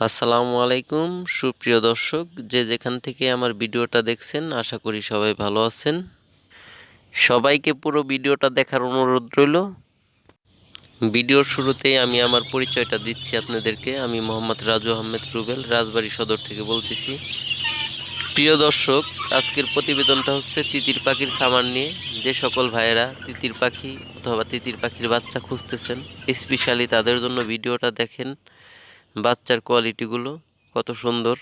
আসসালামু আলাইকুম, সুপ্রিয় দর্শক, যে যেখান থেকে আমার ভিডিওটা দেখছেন, আশা করি সবাই ভালো আছেন। সবাইকে পুরো ভিডিওটা দেখার অনুরোধ রইল। ভিডিওর শুরুতেই আমি আমার পরিচয়টা দিচ্ছি আপনাদেরকে। আমি মোহাম্মদ রাজু আহমেদ রুবেল, রাজবাড়ী সদর থেকে বলতেছি। প্রিয় দর্শক, আজকের প্রতিবেদনটা হচ্ছে তিতির পাখির খামার নিয়ে। যে সকল ভাইয়েরা তিতির পাখি অথবা তিতির পাখির বাচ্চা খুঁজতেছেন স্পেশালি তাদের জন্য ভিডিওটা দেখেন। বাচ্চার কোয়ালিটিগুলো কত সুন্দর।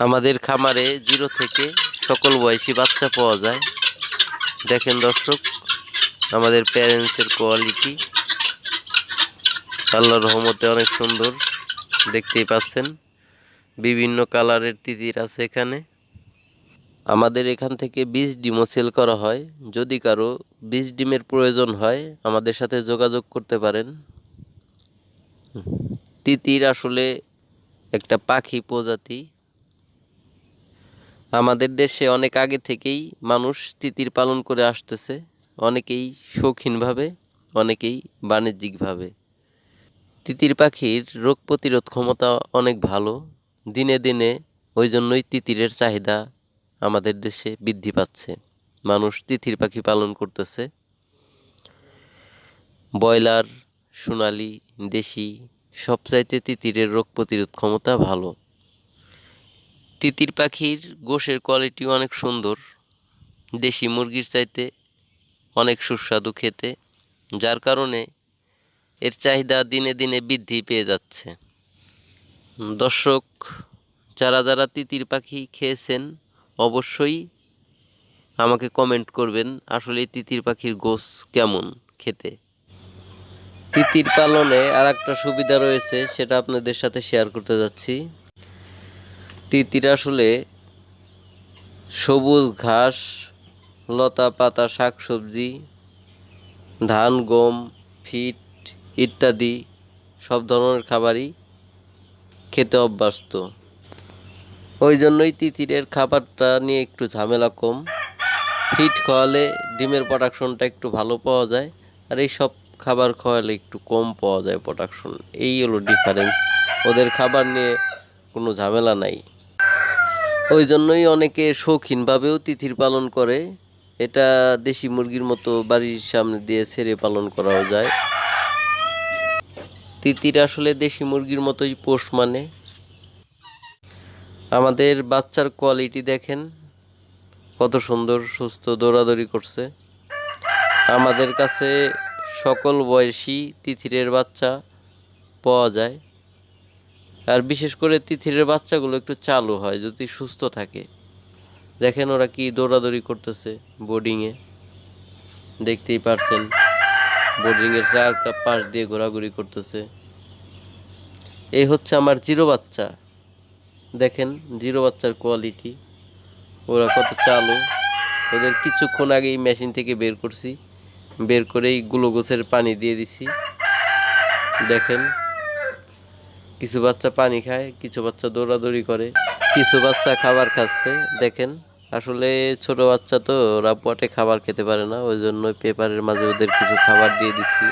আমাদের খামারে জিরো থেকে সকল বয়সী বাচ্চা পাওয়া যায়। দেখেন দর্শক, আমাদের প্যারেন্টসের কোয়ালিটি আল্লাহর রহমতে অনেক সুন্দর, দেখতেই পাচ্ছেন। বিভিন্ন কালারের তিতির আছে এখানে। আমাদের এখান থেকে বীজ ডিমও সেল করা হয়। যদি কারও বীজ ডিমের প্রয়োজন হয়, আমাদের সাথে যোগাযোগ করতে পারেন। তিতির আসলে একটা পাখি প্রজাতি। আমাদের দেশে অনেক আগে থেকেই মানুষ তিতির পালন করে আসতেছে, অনেকেই শৌখিনভাবে, অনেকেই বাণিজ্যিকভাবে। তিতির পাখির রোগ প্রতিরোধ ক্ষমতা অনেক ভালো, দিনে দিনে ওই জন্যই তিতিরের চাহিদা আমাদের দেশে বৃদ্ধি পাচ্ছে। মানুষ তিতির পাখি পালন করতেছে। ব্রয়লার, সোনালি, দেশি সবচাইতে তিতিরের রোগ প্রতিরোধ ক্ষমতা ভালো। তিতির পাখির গোশের কোয়ালিটি অনেক সুন্দর। দেশি মুরগির চাইতে অনেক সুস্বাদু খেতে, যার কারণে এর চাহিদা দিনে দিনে বৃদ্ধি পেয়ে যাচ্ছে। দর্শক, যারা যারা তিতির পাখি খেয়েছেন, অবশ্যই আমাকে কমেন্ট করবেন আসলে তিতির পাখির গোস কেমন খেতে। তিতির পালনে আর একটা সুবিধা রয়েছে, সেটা আপনাদের সাথে শেয়ার করতে যাচ্ছি। তিতির আসলে সবুজ ঘাস, লতা পাতা, শাকসবজি, ধান, গম, ফিট ইত্যাদি সব ধরনের খাবারই খেতে অভ্যস্ত। ওই জন্যই তিতিরের খাবারটা নিয়ে একটু ঝামেলা কম। ফিট খাওয়ালে ডিমের প্রোডাকশনটা একটু ভালো পাওয়া যায়। আর এই সব খাবার খাওয়ালে একটু কম পাওয়া যায় প্রোডাকশন এই হলো ডিফারেন্স ওদের খাবার নিয়ে কোনো ঝামেলা নাই। ওই জন্যই অনেকে শৌখিনভাবেও তিথির পালন করে। এটা দেশি মুরগির মতো বাড়ির সামনে দিয়ে ছেড়ে পালন করাও যায়। তিতির আসলে দেশি মুরগির মতোই পোষ মানে। আমাদের বাচ্চার কোয়ালিটি দেখেন, কত সুন্দর, সুস্থ, দৌড়াদৌড়ি করছে। আমাদের কাছে সকল বয়সী তিথিরের বাচ্চা পাওয়া যায়। আর বিশেষ করে তিথিরের বাচ্চাগুলো একটু চালু হয়, যদি সুস্থ থাকে। দেখেন ওরা কি দৌড়াদৌড়ি করতেছে বোর্ডিংয়ে দেখতেই পারছেন বোর্ডিংয়ের চার কাপ পাশ দিয়ে ঘোরাঘুরি করতেছে। এই হচ্ছে আমার জিরো বাচ্চা। দেখেন জিরো বাচ্চার কোয়ালিটি ওরা কত চালু। ওদের কিছুক্ষণ আগেই মেশিন থেকে বের করছি। বের করেই গ্লুকোজের পানি দিয়ে দিছি। দেখেন, কিছু বাচ্চা পানি খায়, কিছু বাচ্চা দৌড়াদৌড়ি করে, কিছু বাচ্চা খাবার খাচ্ছে। দেখেন, আসলে ছোট বাচ্চা তো, ওরা পটে খাবার খেতে পারে না, ওই জন্য পেপারের মাঝে ওদের কিছু খাবার দিয়ে দিচ্ছি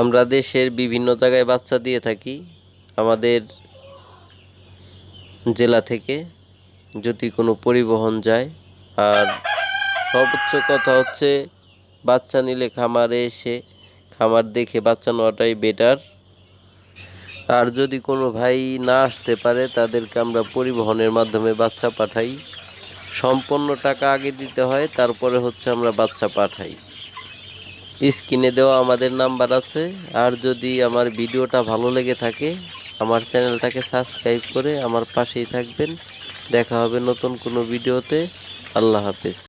আমরা দেশের বিভিন্ন জায়গায় বাচ্চা দিয়ে থাকি, আমাদের জেলা থেকে যদি কোনো পরিবহন যায়। আর সর্বোচ্চ কথা হচ্ছে বাচ্চা নিলে খামারে এসে খামার দেখে বাচ্চা নেওয়াটাই বেটার আর যদি কোনো ভাই না আসতে পারে, তাদেরকে আমরা পরিবহনের মাধ্যমে বাচ্চা পাঠাই। সম্পূর্ণ টাকা আগে দিতে হয়, তারপরে হচ্ছে আমরা বাচ্চা পাঠাই। স্ক্রিনে দেওয়া আমাদের নাম্বার আছে। আর যদি আমার ভিডিওটা ভালো লেগে থাকে, আমার চ্যানেলটাকে সাবস্ক্রাইব করে আমার পাশেই থাকবেন। দেখা হবে নতুন কোনো ভিডিওতে। আল্লাহ হাফেজ।